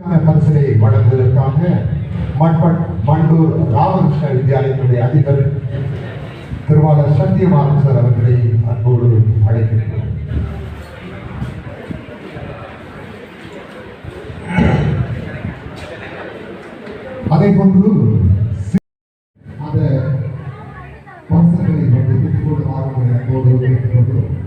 பரிசனை வழங்குவதற்காக மட்பட் மண்டூர் ராமகிருஷ்ண வித்யாலயத்தினுடைய அதிபர் திருவாளர் சத்யமாறன் சார் அவர்களை அன்போடு அழைக்கிறேன் அதே போன்று அந்த வந்து கொண்டு வாருங்கள் அன்போடு கேட்டுக்கொள்கிறோம்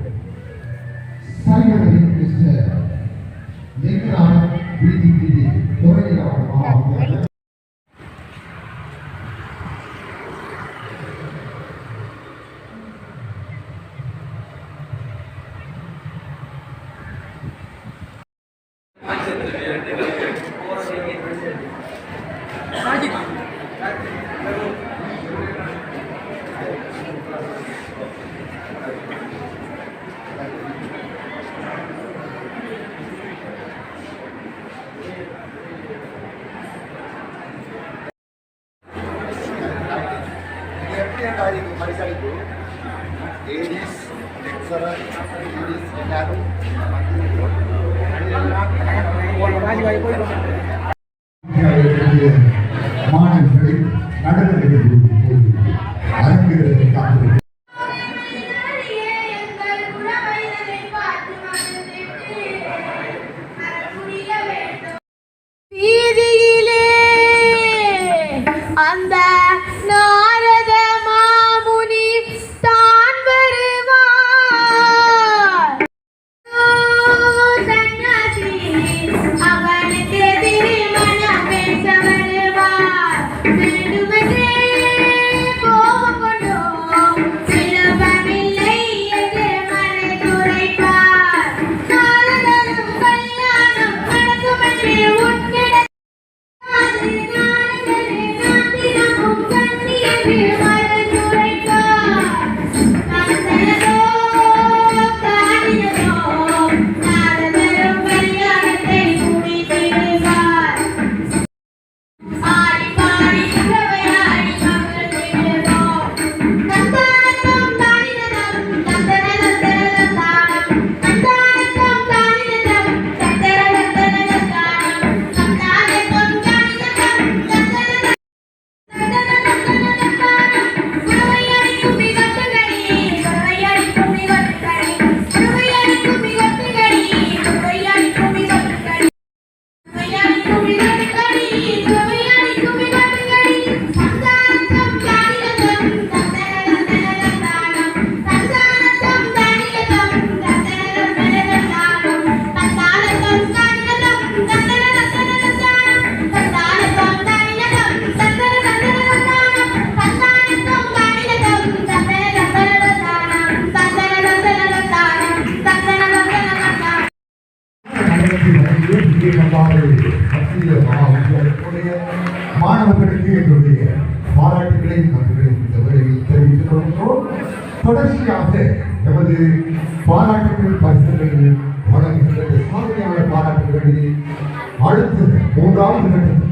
Thank you.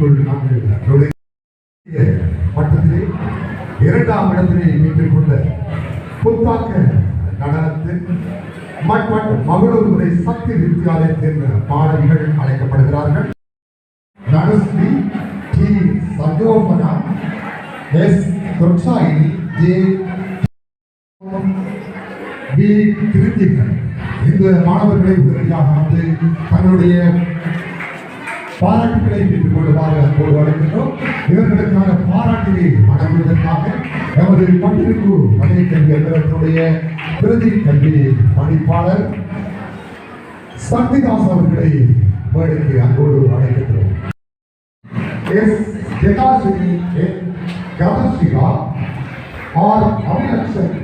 மூன்றாவது கட்டத்துக்குள் நாங்கள் மட்டத்திலே இரண்டாம் இடத்திலே மீட்டுக் கொண்ட புத்தாக்க நடனத்தில் மட்மட் மகளூருரை சக்தி வித்யாலயத்தின் பாடல்கள் அழைக்கப்படுகிறார்கள். Nadushri T. Sajopana S. Thotchayini J. P Kiruthikan. இந்த மாணவர்களை உடனடியாக வந்து தன்னுடைய பாராட்டுகளை பெற்றுக் கொள்ளுமாறு அன்போடு வழங்குகிறோம். இவர்களுக்கான பாராட்டுகளை வழங்குவதற்காக எமது பட்டிருப்பு மனித கல்வி பிரதி கல்வி பணிப்பாளர் சக்திதாஸ் அவர்களை மேடைக்கு அன்போடு அழைக்கின்றோம். எஸ். ஜெகாஸ்ரீ கதசிகா ஆர். அபிலட்சன்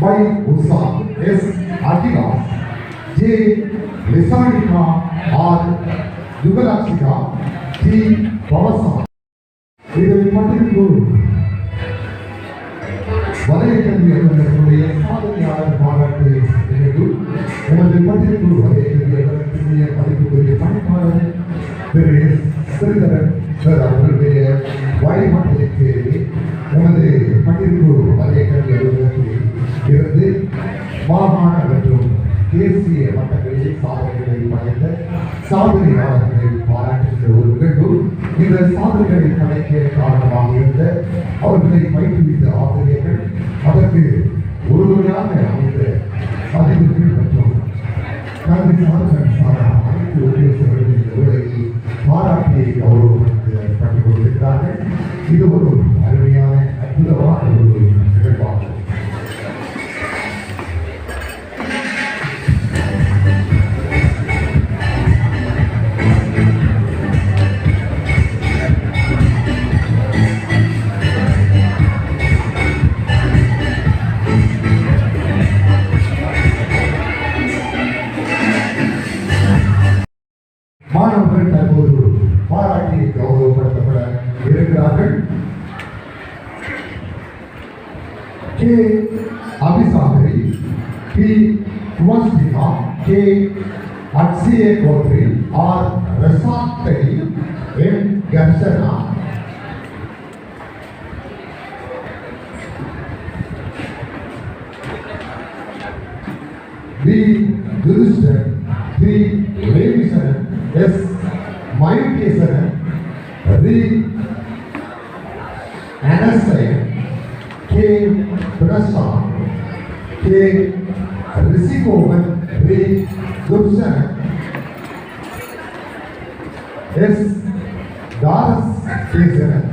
பை. Usha S. Akila J Lisanika R Yugalatchika T Pavasa இதை பட்டிருப்பு வலய கல்வி அலுவலகத்துடைய சாதனையாளர் பாராட்டு நிகழ்வு எமது பட்டிருப்பு வலய கல்வி அலுவலகத்தினுடைய மதிப்புக்குரிய பணிப்பாளர் திரு எஸ் ஸ்ரீதரன் சார் அவர்களுடைய வழிபாட்டிற்கு நடக்க காரணமாக இருந்த அவர்களை பயிற்றுவித்த ஆசிரியர்கள் அதற்கு Akshaya Kothri R Rasathari M Karshana P Thurushtan P Revisanan S Mayukesanan ரி Anasayan K Prasanth K Rishikovan T துர்சனன் S Tharas Kesanan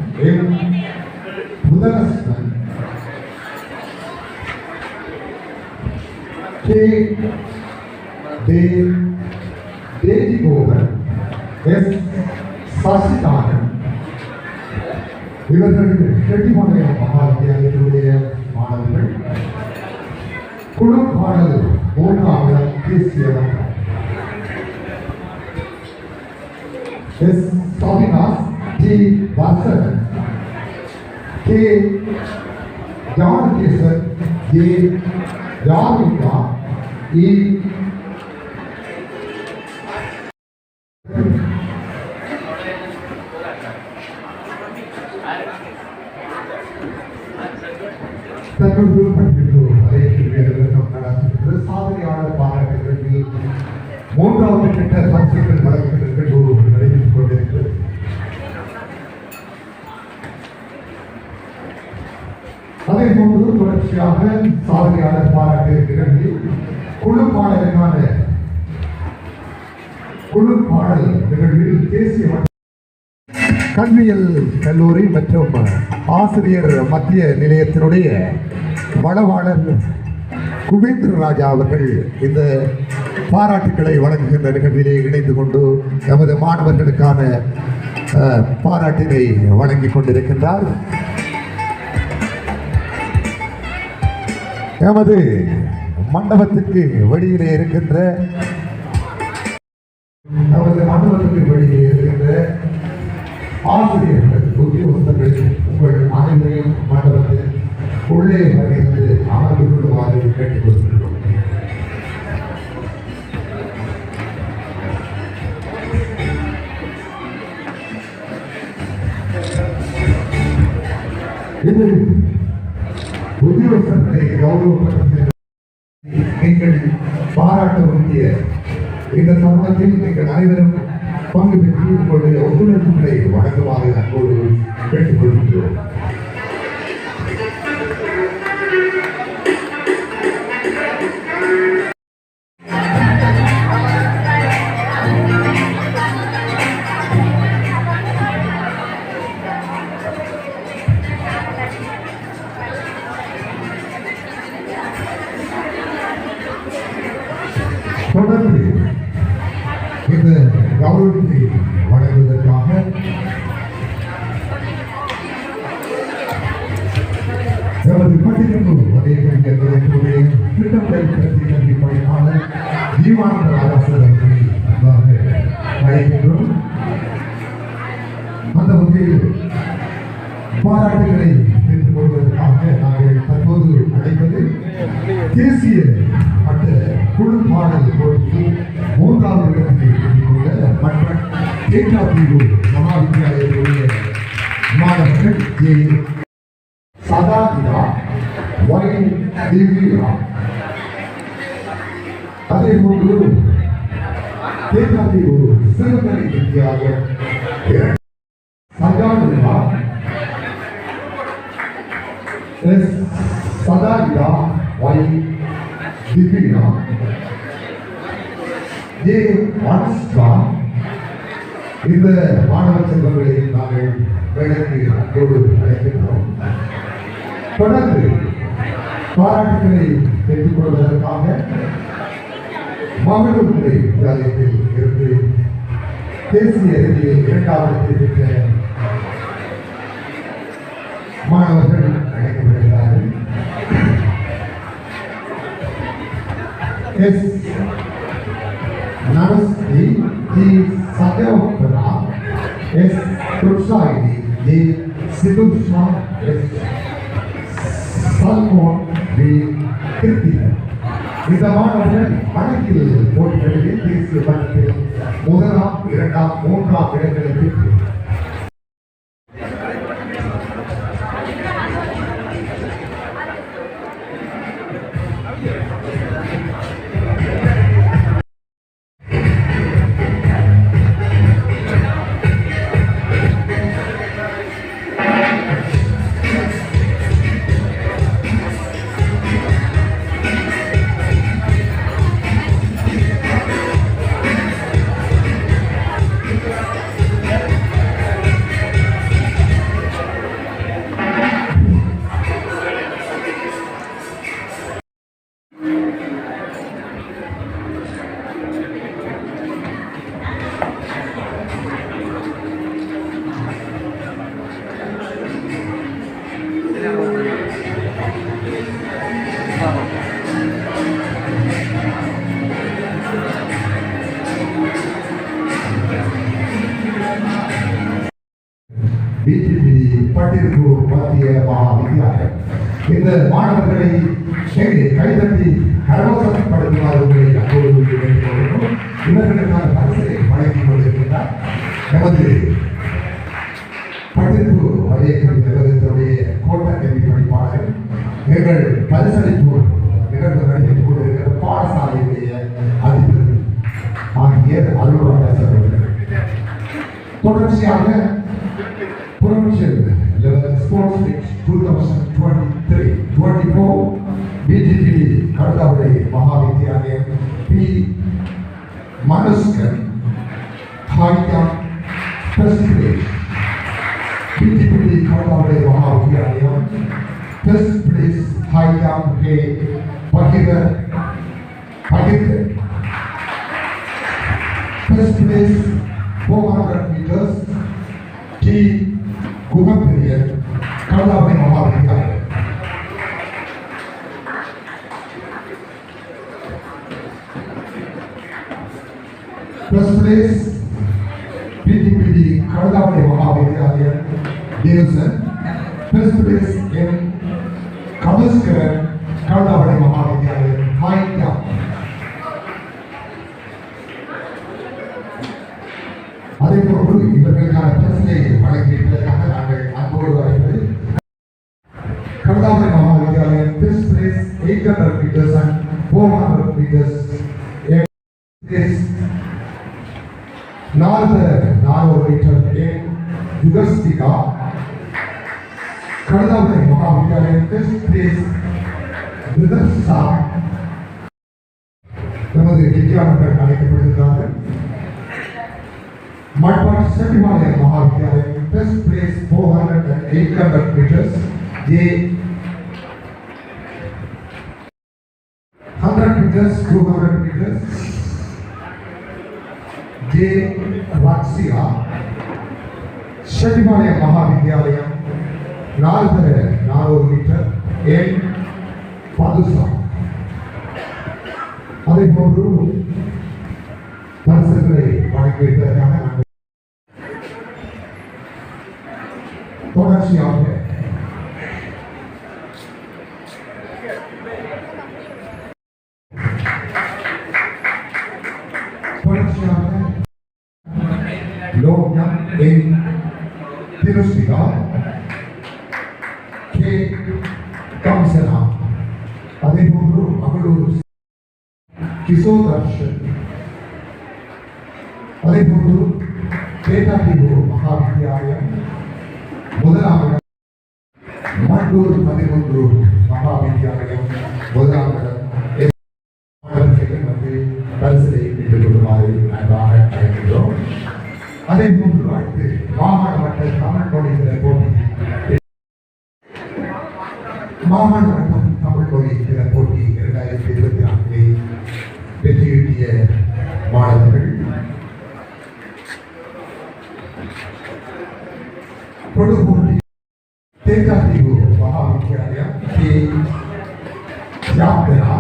Puthanasthan K தே தேஜிகோவன் எஸ் சசிதாகன் இவர்கள் செட்டிமலைய மகாவித்தியாலயத்தினுடைய மாணவர்கள். குழு பாடல் மூன்றாவது பேசியவர்கள் S Saminath T Vasagan K Janakesan A Yamika E தங்கள் விருப்பத்திற்கு அதே கேள்விகளும் நடத்துகிற சாதனையாளர் பாராட்டுகளில் மூன்றாவது கட்ட பரிசுகள் அதே போன்று தொடர்ச்சியாக சாதனையாளர் பாராட்டு நிகழ்வில் குழு பாடலுக்கான குழு பாடல் நிகழ்வில் தேசிய கல்வியல் கல்லூரி மற்றும் ஆசிரியர் மத்திய நிலையத்தினுடைய வளவாளர் குபேந்திர ராஜா அவர்கள் இந்த பாராட்டுக்களை வழங்குகின்ற நிகழ்விலே இணைந்து கொண்டு எமது மாணவர்களுக்கான பாராட்டினை வழங்கிக் கொண்டிருக்கின்றார். எமது மண்டபத்திற்கு வெளியிலே இருக்கின்ற நமது மண்டபத்திற்கு வெளியிலே இருக்கின்ற ஆசிரியர்கள் உத்தியோகஸ்தர்கள் உங்கள் அனைவரையும் மண்டபத்தில் உள்ளே வருகிறது அமர்ந்து கொள்ளுமாறு கேட்டுக்கொள்கின்றோம் Thank you. உத்தியோகஸ்தர்களை கௌரவப்படுத்துகிற நீங்கள் பாராட்ட வேண்டிய இந்த சமூகத்தில் நீங்கள் அனைவரும் பங்கு பெற்று உங்களுடைய ஒத்துழைப்புகளை வழங்குமாறு அன்போடு கேட்டுக்கொள்கின்றோம் தேசிய மட்ட குழு பாடல் போட்டியில் மூன்றாவது இடத்தை கொண்ட மற்ற தேற்றாத்தீவு மகாவித்யாலயத்துடைய மாணவர்கள் ஏ. சதாதிரா ஒய். திவ்யா அதே போன்று தேற்றாத்தீவு சிறுமலை வித்தியாலயம் திபினா ஏ வான்ஸ்கா இந்த மாணவ செல்வங்களை நாங்கள் வேலைக்கு அன்போடு அழைக்கின்றோம். தொடர்ந்து பாராட்டுகளை பெற்றுக் கொள்வதற்காக மகளிர் வித்தியாலயத்தில் இருந்து தேசிய ரீதியில் இரண்டாவது பெற்ற மாணவர்கள் S Namasthi T Sathyavakthara S Thursaini T Sithusha S Salmon T Kiruthikan இந்த மாணவர்கள் வழக்கில் போட்டிகளில் தேசிய மட்டத்தில் முதலாம் இரண்டாம் மூன்றாம் இடங்களை பெற்று பிஜேபி பற்றிய மகா வித்தியாசம் இந்த மாணவர்களை செய்தி கைதட்டி கரவசப்படுத்துமாறு உங்களை அப்போது இவர்களுக்கான பரிசை வழங்கிக் கொண்டிருக்கின்றார். எமது பட்டிருப்பு மத்திய கல்வி நிறுவனத்துடைய கோட்ட கல்வி படிப்பாளர்கள் எங்கள் பரிசளிப்பு நிகழ்வு நடைபெற்றுக் கொண்டிருக்கிற பாடசாலையுடைய அதிபர் ஆகிய அலுவலர் தொடர்ச்சியாக அலுவலக அவர்கள் தொடர்ச்சியாக Provincial level sports league 2023-24 BGP Kadathavalai Mahavidyalayam P Manuskan ஹாய்காம் first place BGP Kadathavalai Mahavidyalayam first place ஹாய்காம் K பகிர பகிர first place 400 meters T. குகப்பெரியர் கடலாபுரி மகாவித்யாலயம் First place, PTPD கடலாபுரி மகாவித்யாலயம் Devasan First place in கமஸ்கரன் கடலாபுரி ಆಧಾರದ ನಾನು ಇಟ್ಟಂತೆ ಯುಗಸ್ಥಿತ ಕಳೆದವರೆ ಮಹಾವಿದ್ಯಾಲಯಕ್ಕೆ ಪ್ಲೇಸ್ ಯುಗಸ್ಥ ನಮಗೆ ವಿದ್ಯಾವಂತರ ಕಾರ್ಯಕ್ರಮಗಳಿದ್ದಾರೆ ಮಟ್ಪಾಡ್ ಸಚಿವಾಲಯ ಮಹಾವಿದ್ಯಾಲಯ this place 408 meters ye 100 meters 200 meters J Raksia, Setimalaya மகாவித்யாலயம் நாலு நானூறு metre என் பதுசா அதே போன்று பரிசுகளை வழங்கி வைப்பதற்காக நாங்கள் தொடர்ச்சியாக அதே போன்று அடுத்து மாகாண மட்ட தமிழ் மொழிகிற போட்டி மாகாண மட்டம் தமிழ் மொழிகிற போட்டி இரண்டாயிரத்தி இருபத்தி நான்கை வெற்றியீட்டிய மாணவர்கள் கொடுப்போட்டி Thengathivu Mahavidyalayam K Yaptara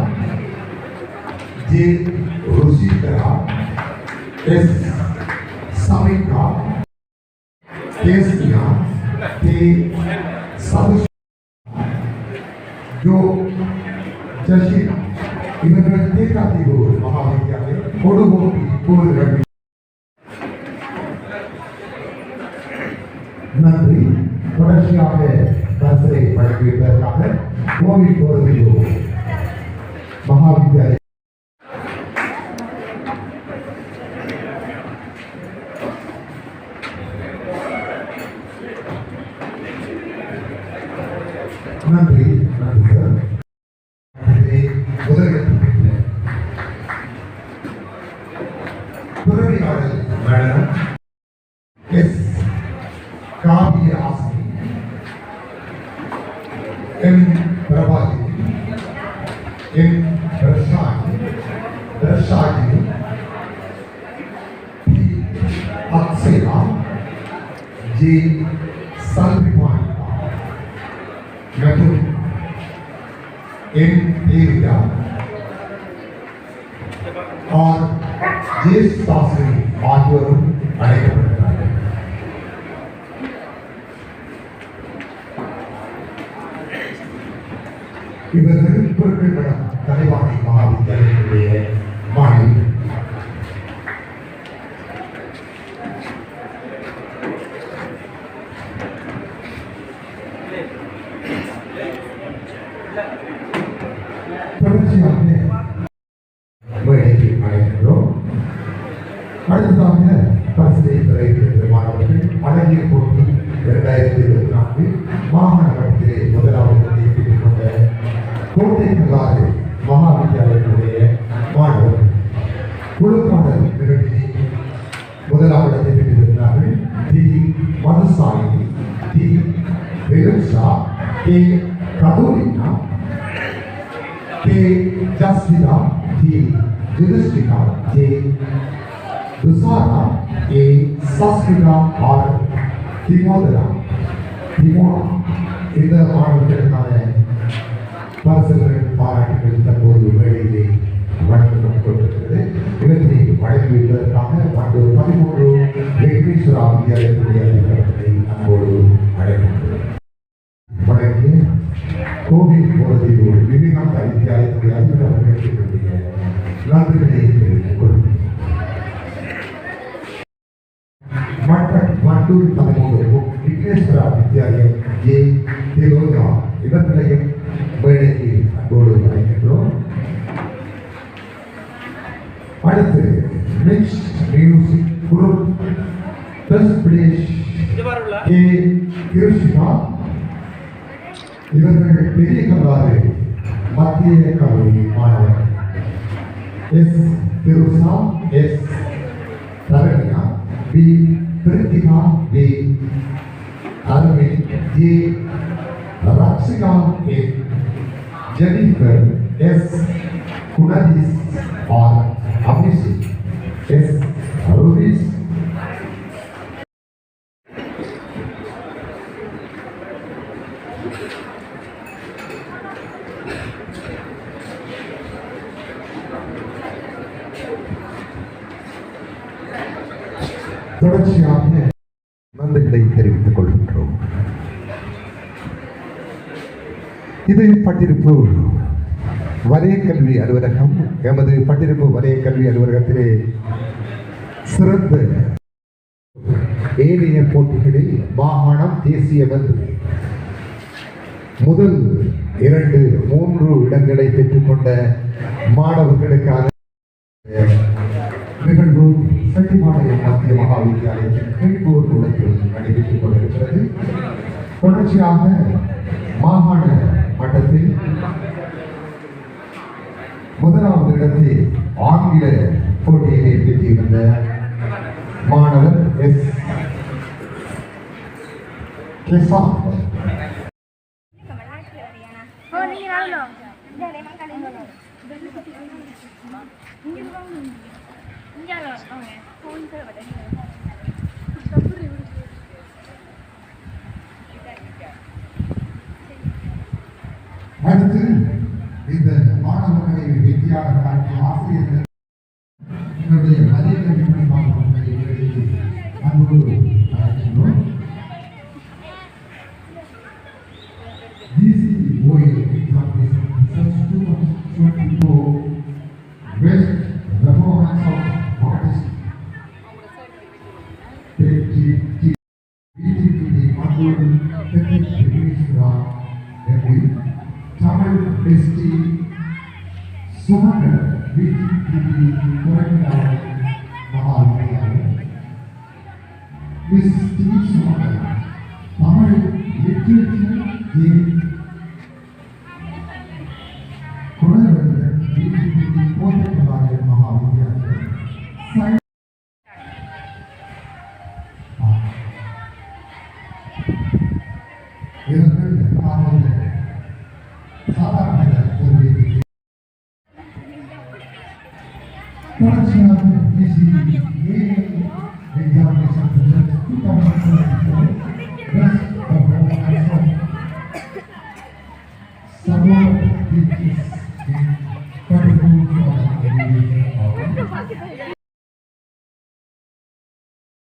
J Rusithara S ਤੇ ਸਭ ਜੋ जैसे इन्हें देखा थी वो महाविद्यालय फोटो कॉपी बोल रही के जस्टिका थी जुडिस्टिका थे दुसारा ए सस्टिका और திமோதரா திமோனா இந்த மாணவர்களுக்கான பரிசுகள் பாராட்டுகள் தற்போது மேடையிலே வழங்கப்பட்டிருக்கிறது இவற்றை வழங்கிவிட்டதற்காக மற்றொரு பதிமூன்று வெங்கடேஸ்வரா வித்யாலயத்துடைய அதிகாரத்தை அன்போடு அழைக்கின்றோம் வழங்கி கோவில் போறதையோ விவேகானந்த வித்யாலயத்துடைய அதிகாரர்களுடைய நன்றிகளை தெரிவித்துக் கொள்கிறேன் மற்ற மற்றொரு பதிமூன்று விக்னேஸ்வரா வித்யாலயம் ஏ திலோயா இவர்களையும் மேடைக்கு அன்போடு அழைக்கின்றோம் அடுத்து mixed music group first place K Krishna இவர்கள் பெரிய கல்லாறு மத்திய கல்லூரி மாணவர் S Thirusha S Dharaniya P Prithika P Aravind J Rakshika A Jennifer S Gunatheesh R Abhishek S தொடர்ச்சியாக நன்றிகளை தெரிவித்துக் கொள்கின்றோம். இது பட்டிருப்பு வலய கல்வி அலுவலகம். எமது பட்டிருப்பு வலய கல்வி அலுவலகத்திலே சிறந்த ஏனைய போட்டிகளில் மாகாணம் தேசிய வந்து முதல் இரண்டு மூன்று இடங்களை பெற்றுக்கொண்ட மாணவர்களுக்கான செட்டிமாளையம் மத்திய மகாவித்தியாலயத்தின் கூடத்தில் நடைபெற்றுக் கொண்டிருக்கிறது. தொடர்ச்சியாக மாகாண மட்டத்தில் முதலாவது இடத்தை ஆங்கில போட்டியிலே பெற்றிருந்த மாணவர் எஸ். கெசான் Oh, ni அடுத்து இந்த மாணவர்களை வெற்றியாக காட்டிய ஆசிரியர்கள்.